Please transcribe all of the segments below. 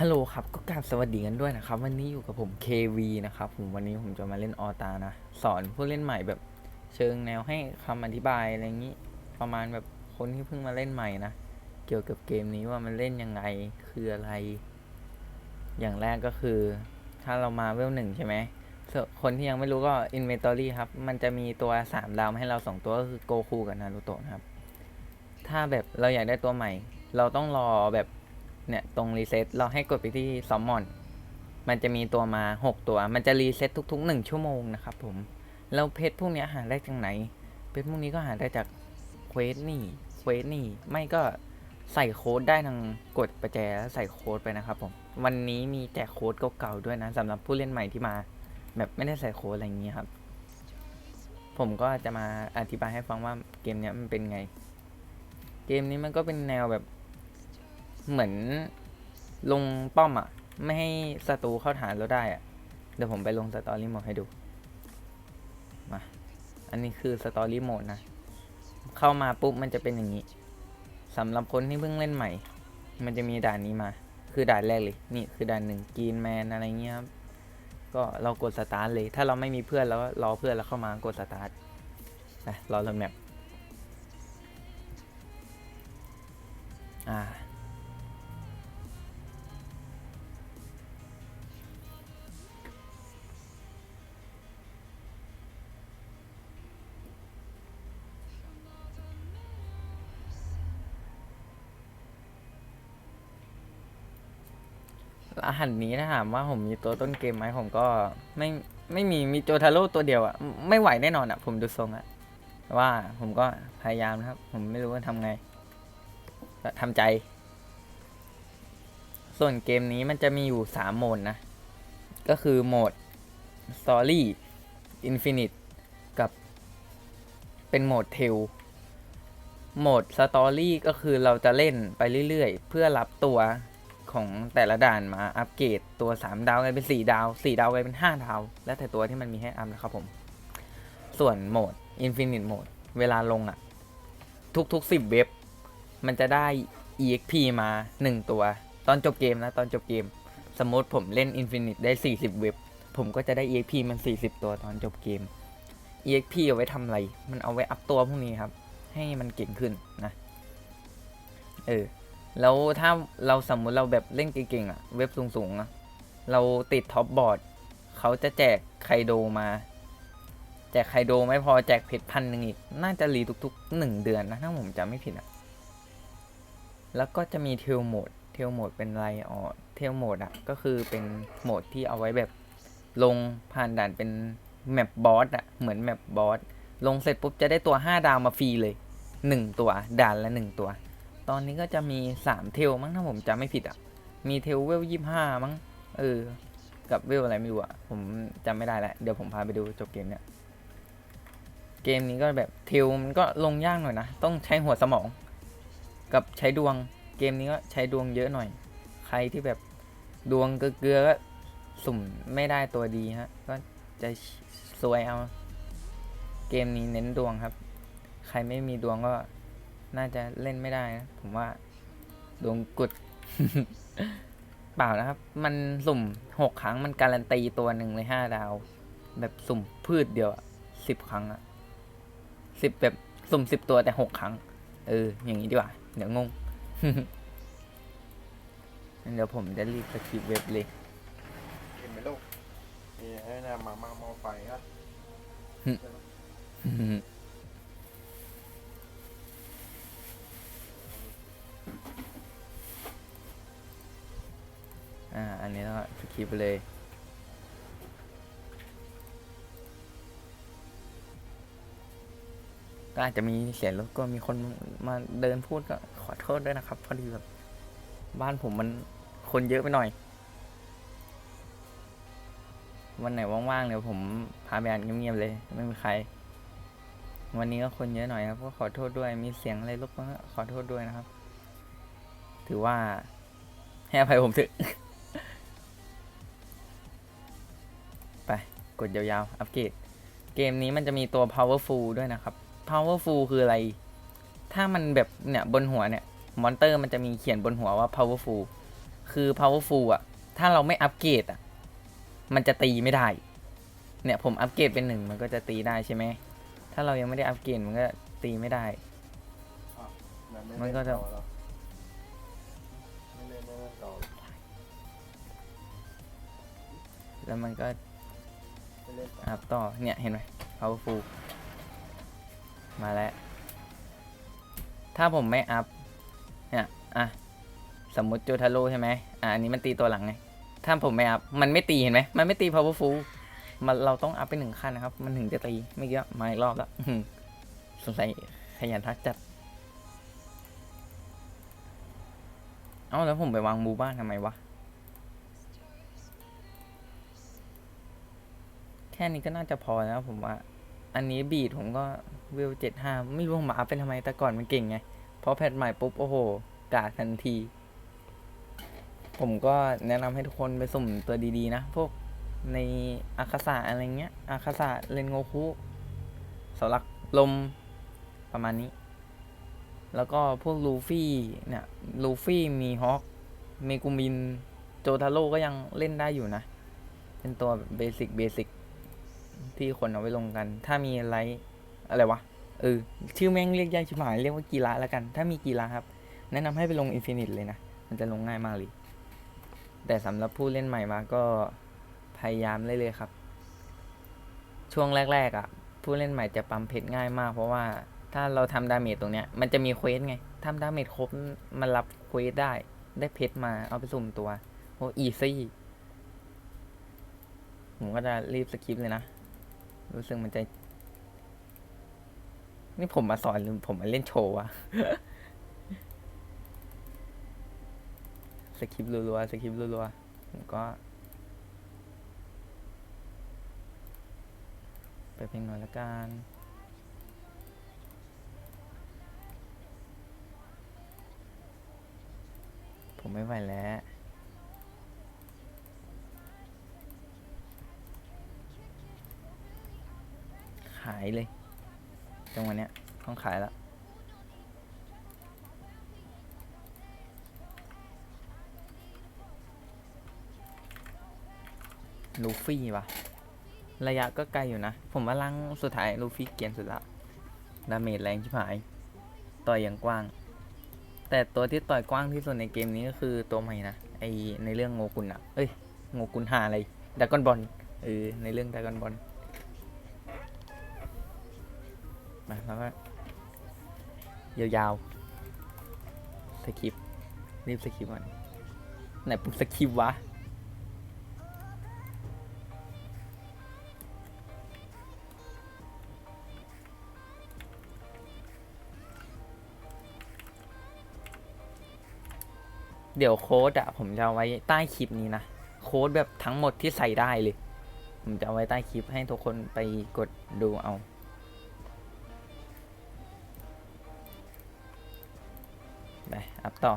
ฮัลโหลครับก็กราบสวัสดีกันด้วยนะครับ วันนี้อยู่กับผม KV นะครับผมวันนี้ผมจะมาเล่นออตานะ สอนผู้เล่นใหม่แบบ เชิงแนวให้คำอธิบายอะไรอย่างนี้ ประมาณแบบคนที่เพิ่งมาเล่นใหม่นะ เกี่ยวกับเกมนี้ว่ามันเล่นยังไงคืออะไร อย่างแรกก็คือ ถ้าเรามาเวลหนึ่งใช่ไหมคนที่ยังไม่รู้ก็ Inventory ครับ มันจะมีตัว 3 ดาวให้เรา 2 ตัวก็คือโกคูกับนารูโตะครับ ถ้าแบบเราอยากได้ตัวใหม่ เราต้องรอแบบ เนี่ยตรงรีเซ็ตเราให้กดไปที่ซอมมอน มันจะมีตัวมา 6 ตัว มันจะรีเซ็ตทุก ๆ 1 ชั่วโมงนะครับผม แล้วเพชรพวกนี้หาได้จากไหน เพชรพวกนี้ก็หาได้จากเควสนี่เควสนี่ ไม่ก็ใส่โค้ดได้ทางกดประแจแล้วใส่โค้ดไปนะครับผม วันนี้มีแจกโค้ดเก่าๆด้วยนะสำหรับผู้เล่นใหม่ที่มา แบบไม่ได้ใส่โค้ดอะไรอย่างนี้ครับ ผมก็จะมาอธิบายให้ฟังว่าเกมนี้มันเป็นไง เกมนี้มันก็เป็นแนวแบบ เหมือนลงป้อมอะ ไม่ให้ศัตรูเข้าฐานเราได้อะ เดี๋ยวผมไปลงสตอรี่โหมดให้ดู มา อันนี้คือสตอรี่โหมดนะ เข้ามาปุ๊บมันจะเป็นอย่างนี้สำหรับคนที่เพิ่งเล่นใหม่ มันจะมีด่านนี้มา คือด่านแรกเลย นี่คือด่านหนึ่งกีนแมนอะไรเงี้ยครับ ก็เรากดสตาร์ทเลย ถ้าเราไม่มีเพื่อนแล้วก็รอเพื่อนแล้วเข้ามากดสตาร์ทไปรอรถแมพอ่า รหัสนี้ถ้าถามว่าผมมีตัวต้นเกมไหมผมก็ไม่ไม่มีมีโจทาโร่ตัวเดียวอะไม่ไหวแน่นอนอะผมดูทรงอะว่าผมก็พยายามนะครับ ผมไม่รู้ว่าทำไงทำใจ ส่วนเกมนี้มันจะมีอยู่สามโหมดนะ ก็คือโหมด Story Infinite กับเป็นโหมดเทลโหมด Story ก็คือเราจะเล่นไปเรื่อยๆ เพื่อรับตัว ของแต่ละด่านมาอัปเกรดตัว 3 ดาวกลายเป็น 4 ดาว 4 ดาวกลายเป็น 5 ดาว แล้วแต่ตัวที่มันมีให้อัพนะครับผม ส่วนโหมด Infinite Mode เวลาลงอะทุกๆ 10 เว็บ มันจะได้ EXP มา 1 ตัว ตอนจบเกมนะ ตอนจบเกม สมมติผมเล่น Infinite ได้ 40 เว็บ ผมก็จะได้ EXP มัน 40 ตัวตอนจบเกม EXP เอาไว้ทำอะไร มันเอาไว้อัพตัวพวกนี้ครับ ให้มันเก่งขึ้นนะ เออ แล้วถ้าเราสมมุติเราแบบเล่นเก่งๆอะ เว็บสูงๆอะเราติดท็อปบอร์ดเขาจะแจกไคโดมา แจกไคโดไม่พอแจกเพชรพันหนึ่งอีก น่าจะรีทุกๆหนึ่งเดือนนะ ถ้าผมจำไม่ผิดอะ แล้วก็จะมีเทลโหมด เทลโหมดเป็นไรอ๋อเทลโหมดอะ ก็คือเป็นโหมดที่เอาไว้แบบลงผ่านด่านเป็นแมปบอสอะ เหมือนแมปบอสลงเสร็จปุ๊บจะได้ตัว 5 ดาวมาฟรีเลย 1 ตัวด่านละ 1 ตัว ตอนนี้ก็จะมี3เทลมั้งถ้าผมจำไม่ผิดอะ มีเทลเวลยี่ห้ามั้ง เออ กับเวลอะไรไม่รู้อะ ผมจำไม่ได้แล้ว เดี๋ยวผมพาไปดูจบเกมเนี่ย เกมนี้ก็แบบเทลมันก็ลงยากหน่อยนะ ต้องใช้หัวสมอง กับใช้ดวง เกมนี้ก็ใช้ดวงเยอะหน่อย ใครที่แบบดวงเกลือก็สุ่มไม่ได้ตัวดีฮะ ก็จะซวยเอา เกมนี้เน้นดวงครับ ใครไม่มีดวงก็ น่าจะเล่นไม่ได้นะ ผมว่าดวงกุด เปล่านะครับ มันสุ่มหกครั้งมันการันตีตัวหนึ่งเลยห้าดาว แบบสุ่มพืชเดียวสิบครั้งอะสิบแบบสุ่มสิบตัวแต่หกครั้ง เออ อย่างนี้ดีกว่า เดี๋ยวงง เดี๋ยวผมจะรีบสคริปต์เว็บเลยเห็นไหมลูกนี่ให้นำมามาหมอไฟครับอ่า อันนี้ก็สคริปไปเลย ก็อาจจะมีเสียงรถก็มีคนมาเดินพูดก็ขอโทษด้วยนะครับ พอดีแบบ บ้านผมมันคนเยอะไปหน่อย วันไหนว่างๆเดี๋ยวผมพาไปอ่านเงียบๆเลย ไม่มีใคร วันนี้ก็คนเยอะหน่อยครับก็ขอโทษด้วยมีเสียงอะไรรบกวนก็ขอโทษด้วยนะครับ ถือว่าให้อภัยผมเถอะ กดยาวๆ อัปเกรด เกมนี้มันจะมีตัว powerful ด้วยนะครับ powerful คืออะไร ถ้ามันแบบเนี่ยบนหัวเนี่ย มอนเตอร์มันจะมีเขียนบนหัวว่า powerful คือ powerful อะ ถ้าเราไม่อัปเกรดอะ มันจะตีไม่ได้ เนี่ยผมอัปเกรดเป็นหนึ่งมันก็จะตีได้ใช่ไหม ถ้าเรายังไม่ได้อัปเกรดมันก็ตีไม่ได้ไหมันก็จะเล่ต่อหรอไม่เล่นไม่เล่นต่อแล้วมันก็ไม่เล่นต่ อัพต่อเนี่ยเห็นไหม powerful มาแล้ว ถ้าผมไม่อัพเนี่ยอะสมมติโจทาโร่ใช่ไหมอะอันนี้มันตีตัวหลังไง ถ้าผมไม่อัพมันไม่ตีเห็นไหมมันไม่ตี powerful มันเราต้องอัพไปหนึ่งขั้นนะครับ มันถึงจะตีไม่อกี้มาอีกรอบแล้วสงสัยขยันทักจัด เอ้าแล้วผมไปวางบูบ้านทำไมวะ แค่นี้ก็น่าจะพอแล้วผมว่า อันนี้บีดผมก็เวเจ็ดห้าไม่รู้ผมมาอัพเป็นทำไมแต่ก่อนมันเก่งไงพอแพทใหม่ปุ๊บ โอ้โห กาทันที ผมก็แนะนำให้ทุกคนไปสุ่มตัวดีๆ นะ พวกในอาคาสะอะไรเงี้ย อาคาสะเลนโงคุเสาหลักลมประมาณนี้ แล้วก็พวกลูฟี่เนี่ยลูฟี่มีฮอคเมกุมิน โจทาโร่ก็ยังเล่นได้อยู่นะ เป็นตัวเบสิกเบสิก ที่คนเอาไว้ลงกัน ถ้ามีอะไรอะไรวะเออชื่อแม่งเรียกยากชิบหายเรียกว่ากีฬาแล้วกัน ถ้ามีกีฬาครับ แนะนำให้ไปลงอินฟินิตเลยนะ มันจะลงง่ายมากเลย แต่สำหรับผู้เล่นใหม่มาก็พยายามเลยเลยครับ ช่วงแรกๆอะ ผู้เล่นใหม่จะปั๊มเพชรง่ายมาก เพราะว่าถ้าเราทำดาเมจตรงเนี้ย มันจะมีเควสไงทำดาเมจครบมันรับเควสได้ ได้เพชรมาเอาไปสุ่มตัวโอ้อีซี่ผมก็จะรีบสกิปเลยนะ รู้สึกมันจะ นี่ผมมาสอนหรือผมมาเล่นโชว์วะสคริปต์รัวๆสคริปต์รัวๆผมก็ไปเพลงหน่อยละกันผมไม่ไหวแล้ว ขายเลยจังหวะเนี้ยต้องขายแล้วลูฟี่วะระยะก็ไกลอยู่นะ ผมว่าลังสุดท้ายลูฟี่เกียนสุดละดาเมจแรงชิบหาย ต่อยอย่างกว้าง แต่ตัวที่ต่อยกว้างที่สุดในเกมนี้ก็คือตัวใหม่นะ ไอในเรื่องโงกุนอะเอ้ย โงกุนหาอะไรดากอนบอลเออในเรื่องดากอนบอล มาแล้วก็ยาวๆสคริปรีบสคริปก่อนไหนปุ่มสคริปวะเดี๋ยวโค้ดอะผมจะเอาไว้ใต้คลิปนี้นะ โค้ดแบบทั้งหมดที่ใส่ได้เลย ผมจะเอาไว้ใต้คลิปให้ทุกคนไปกดดูเอา ไปอัพต่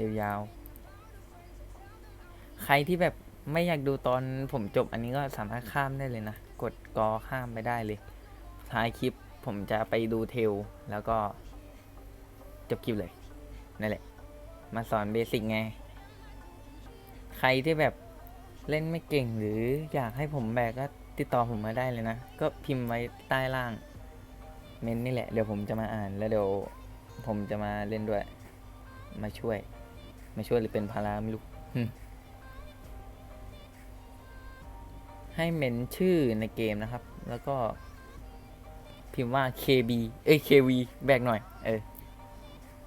ยาวๆ ใครที่แบบไม่อยากดูตอนผมจบอันนี้ก็สามารถข้ามได้เลยนะ กดกอข้ามไปได้เลย ท้ายคลิปผมจะไปดูเทล แล้วก็ จบคลิปเลย นั่นแหละ มาสอนเบสิกไง ใครที่แบบเล่นไม่เก่งหรืออยากให้ผมแบกก็ติดต่อผมมาได้เลยนะ ก็พิมพ์ไว้ใต้ล่าง เมนนี่แหละ เดี๋ยวผมจะมาอ่านแล้วเดี๋ยวผมจะมาเล่นด้วย มาช่วย มาช่วยหรือเป็นภาระไม่รู้ให้เมนชื่อในเกมนะครับ แล้วก็ พิมพ์ว่า KB เอ้ย KV แบกหน่อย เออ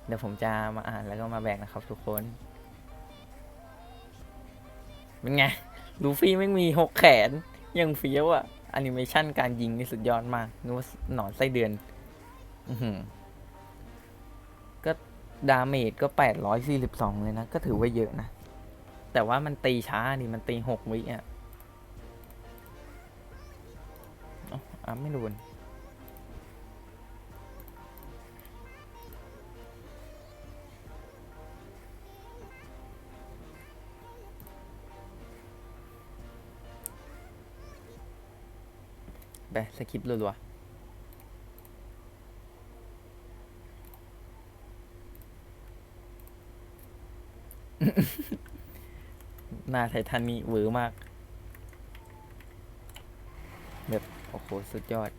เดี๋ยวผมจะมาอ่านแล้วก็มาแบกนะครับทุกคน เป็นไง ลูฟี่ไม่งมีหกแขน ยังเฟี้ยวอะ่ะแอนิเมชันการยิงนี่สุดยอดมากนึกว่าหนอนไส้เดือน อือหือก็ ดาเมจก็แปดร้อยสี่สิบสองเลยนะ ก็ถือว่าเยอะนะ แต่ว่ามันตีช้านี่มันตีหกวิอะอ้าอะไม่โดนไปสคริปต์รัวๆ หน้าไททันนี่เวอร์มาก แบบ โอ้โห สุดยอด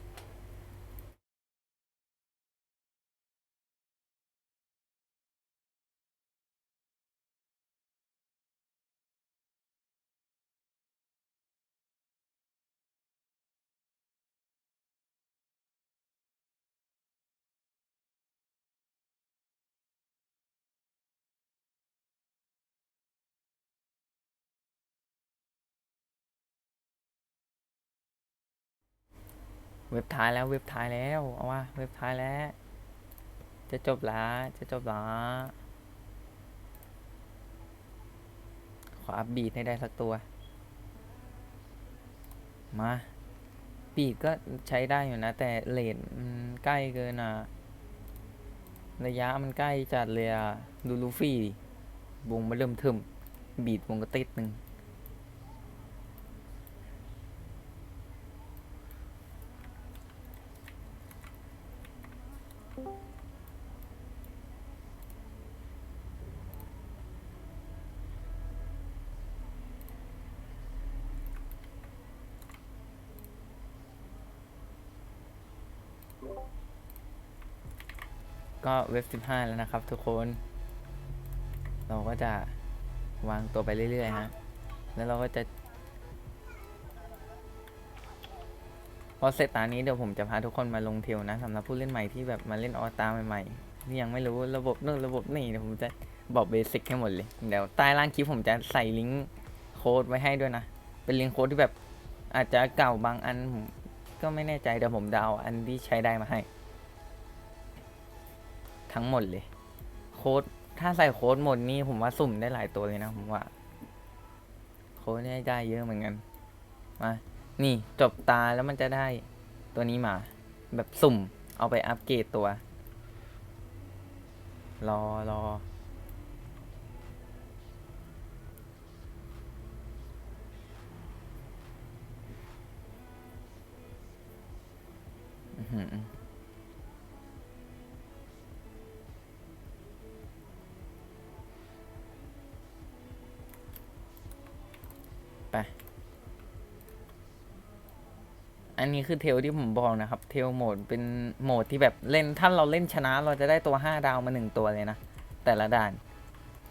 เว็บท้ายแล้วเว็บท้ายแล้ว เอาว่าเว็บท้ายแล้ว จะจบละจะจบละขออัพบีดให้ได้สักตัว มา บีดก็ใช้ได้อยู่นะ แต่เลทมันใกล้เกินอะ ระยะมันใกล้จัดเลยอะ ดูลูฟี่ดิวงมาเริ่มเทิมบีดวงก็ติดหนึ่ง ก็เว็บ 15 แล้วนะครับทุกคน เราก็จะวางตัวไปเรื่อยๆฮะ แล้วเราก็จะ พอเสร็จตานี้เดี๋ยวผมจะพาทุกคนมาลงเทลนะสำหรับผู้เล่นใหม่ที่แบบมาเล่นออตาใหม่ๆที่ยังไม่รู้ระบบนู่นระบบนี่เดี๋ยวผมจะบอกเบสิกให้หมดเลย เดี๋ยวใต้ล่างคลิปผมจะใส่ลิงก์โค้ดไว้ให้ด้วยนะ เป็นลิงก์โค้ดที่แบบอาจจะเก่าบางอันผมก็ไม่แน่ใจเดี๋ยวผมเดาอันที่ใช้ได้มาให้ ทั้งหมดเลย โค้ดถ้าใส่โค้ดหมดนี่ผมว่าสุ่มได้หลายตัวเลยนะผมว่า โค้ดได้ได้เยอะเหมือนกันมานี่จบตาแล้วมันจะได้ตัวนี้มา แบบสุ่ม เอาไปอัปเกรดตัว รอรออื้อ อันนี้คือเทลที่ผมบอกนะครับ เทลโหมดเป็นโหมดที่แบบเล่นถ้าเราเล่นชนะเราจะได้ตัว 5 ดาวมา 1 ตัวเลยนะ แต่ละด่าน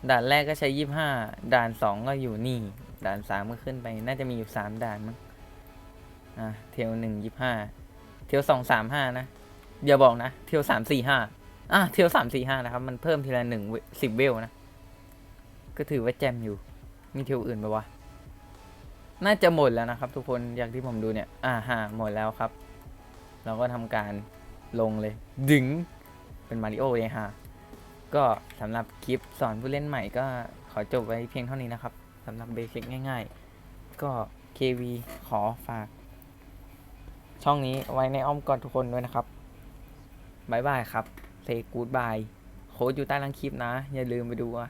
ด่านแรกก็ใช้ 25 ด่าน 2 ก็อยู่นี่ ด่าน 3 ก็ขึ้นไป น่าจะมีอยู่ 3 ด่านมั้ง อะ เทล1 25 เทล2 3 5 นะ อย่าบอกนะ เทล3 4 5 อะ เทล3 4 5 นะครับ มันเพิ่มทีละ1 10 เวลนะ ก็ถือว่าแจมอยู่ มีเทลอื่นปะวะ น่าจะหมดแล้วนะครับ ทุกคนอย่างที่ผมดูเนี่ย อ่าฮะหมดแล้วครับ เราก็ทำการลงเลย ดึงเป็นมาริโอเลยฮะก็สำหรับคลิปสอนผู้เล่นใหม่ก็ขอจบไว้เพียงเท่านี้นะครับสำหรับเบสิกง่ายๆ ก็ KV ขอฝาก ช่องนี้ไว้ในอ้อมกอดทุกคนด้วยนะครับบายบายครับเซกูดบายโค้ดอยู่ใต้ล่างคลิปนะ อย่าลืมไปดูอะ